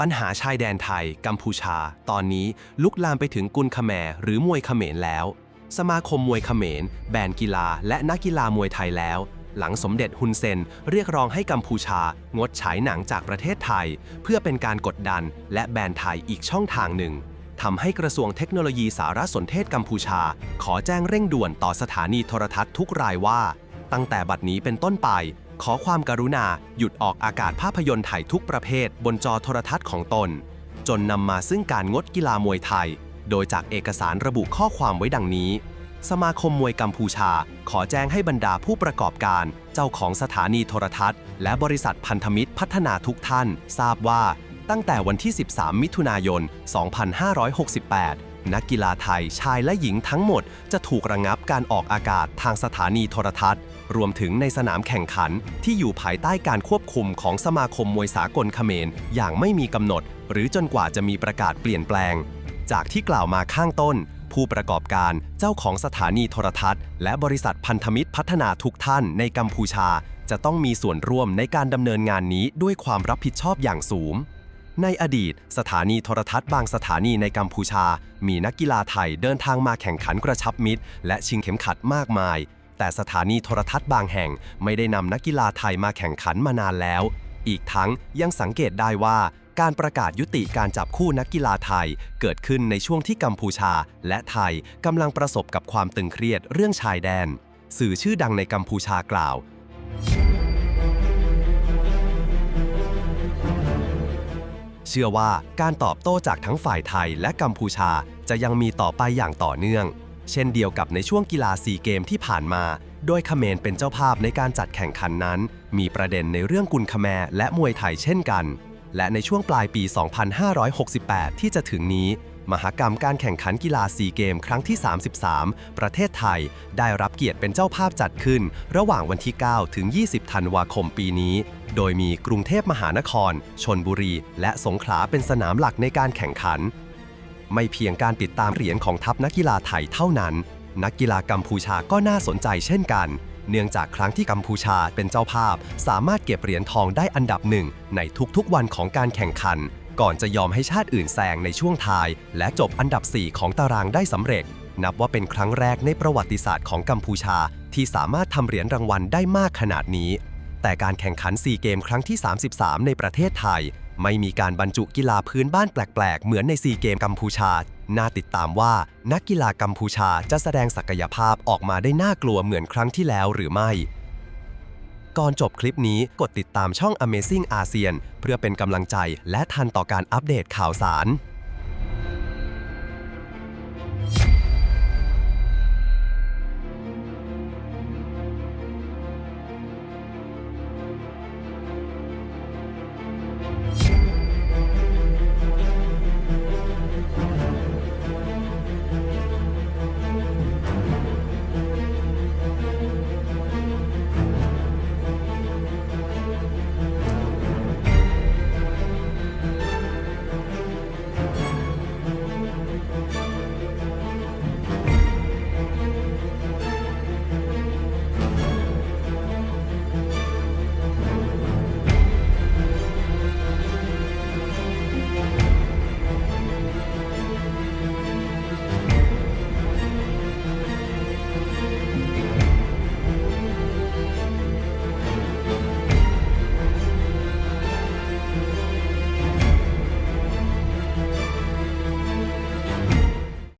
ปัญหาชายแดนไทย กัมพูชา ตอนนี้ลุกลามไปถึงกุนขแมหรือมวยเขมรแล้ว สมาคมมวยเขมร แบนกีฬา และนักกีฬามวยไทยแล้ว หลังสมเด็จฮุนเซน เรียกร้องให้กัมพูชา งดฉายหนังจากประเทศไทย เพื่อเป็นการกดดัน และแบนไทยอีกช่องทางหนึ่งทำให้กระทรวงเทคโนโลยีสารสนเทศกัมพูชา ขอแจ้งเร่งด่วนต่อสถานีโทรทัศน์ทุกรายว่า ตั้งแต่บัดนี้เป็นต้นไป ขอความการุณาหยุดออกอากาศภาพยนตร์ไทยทุกประเภทบนจอโทรทัศน์ของตน จนนำมาซึ่งการงดกีฬามวยไทย โดยจากเอกสารระบุข้อความไว้ดังนี้ สมาคมมวยกัมพูชา ขอแจ้งให้บรรดาผู้ประกอบการ เจ้าของสถานีโทรทัศน์ และบริษัทพันธมิตรพัฒนาทุกท่าน ทราบว่า ตั้งแต่วันที่ 13 มิถุนายน 2568 นักกีฬาไทยชายและหญิงทั้งหมดจะถูกระงับการออกอากาศทางสถานีโทรทัศน์ รวมถึงในสนามแข่งขันที่อยู่ภายใต้การควบคุมของสมาคมมวยสากลเขมรอย่างไม่มีกำหนด หรือจนกว่าจะมีประกาศเปลี่ยนแปลง จากที่กล่าวมาข้างต้น ผู้ประกอบการเจ้าของสถานีโทรทัศน์ และบริษัทพันธมิตรพัฒนาทุกท่านในกัมพูชา จะต้องมีส่วนร่วมในการดำเนินงานนี้ด้วยความรับผิดชอบอย่างสูง ในอดีต สถานีโทรทัศน์บางสถานีในกัมพูชา มีนักกีฬาไทยเดินทางมาแข่งขันกระชับมิตร และชิงเข็มขัดมากมาย แต่สถานีโทรทัศน์บางแห่งไม่ได้นำนักกีฬาไทยมาแข่งขันมานานแล้ว อีกทั้งยังสังเกตได้ว่าการประกาศยุติการจับคู่นักกีฬาไทย เกิดขึ้นในช่วงที่กัมพูชา และไทยกำลังประสบกับความตึงเครียดเรื่องชายแดน สื่อชื่อดังในกัมพูชากล่าว เชื่อว่าการตอบโต้จากทั้งฝ่ายไทยและกัมพูชาจะยังมีต่อไปอย่างต่อเนื่อง เช่นเดียวกับในช่วงกีฬาซีเกมที่ผ่านมา โดยเขมรเป็นเจ้าภาพในการจัดแข่งขันนั้น มีประเด็นในเรื่องกุลคแมรและมวยไทยเช่นกัน และในช่วงปลายปี 2568 ที่จะถึงนี้ มหกรรมการแข่งขันกีฬาซีเกมครั้งที่ 33 ประเทศไทย ได้รับเกียรติเป็นเจ้าภาพจัดขึ้น ระหว่างวันที่ 9 ถึง 20 ธันวาคมปีนี้ โดยมีกรุงเทพมหานคร ชนบุรี และสงขลาเป็นสนามหลักในการแข่งขัน ไม่เพียงการติดตามเหรียญของทัพนักกีฬาไทยเท่านั้น นักกีฬากัมพูชาก็น่าสนใจเช่นกัน เนื่องจากครั้งที่กัมพูชาเป็นเจ้าภาพ สามารถเก็บเหรียญทองได้อันดับหนึ่งในทุกๆวันของการแข่งขัน ก่อนจะยอมให้ชาติอื่นแซงในช่วงท้าย และจบอันดับ 4 ของตารางได้สำเร็จ นับว่าเป็นครั้งแรกในประวัติศาสตร์ของกัมพูชา ที่สามารถทำเหรียญรางวัลได้มากขนาดนี้ แต่การแข่งขันซีเกมครั้งที่ 33 ในประเทศไทย ไม่มีการบรรจุกีฬาพื้นบ้านแปลก ๆ เหมือนในซีเกมกัมพูชา น่าติดตามว่านักกีฬากัมพูชาจะแสดงศักยภาพออกมาได้น่ากลัวเหมือนครั้งที่แล้วหรือไม่ ก่อนจบคลิปนี้กดติดตามช่อง Amazing ASEAN เพื่อเป็นกำลังใจและทันต่อการอัปเดตข่าวสาร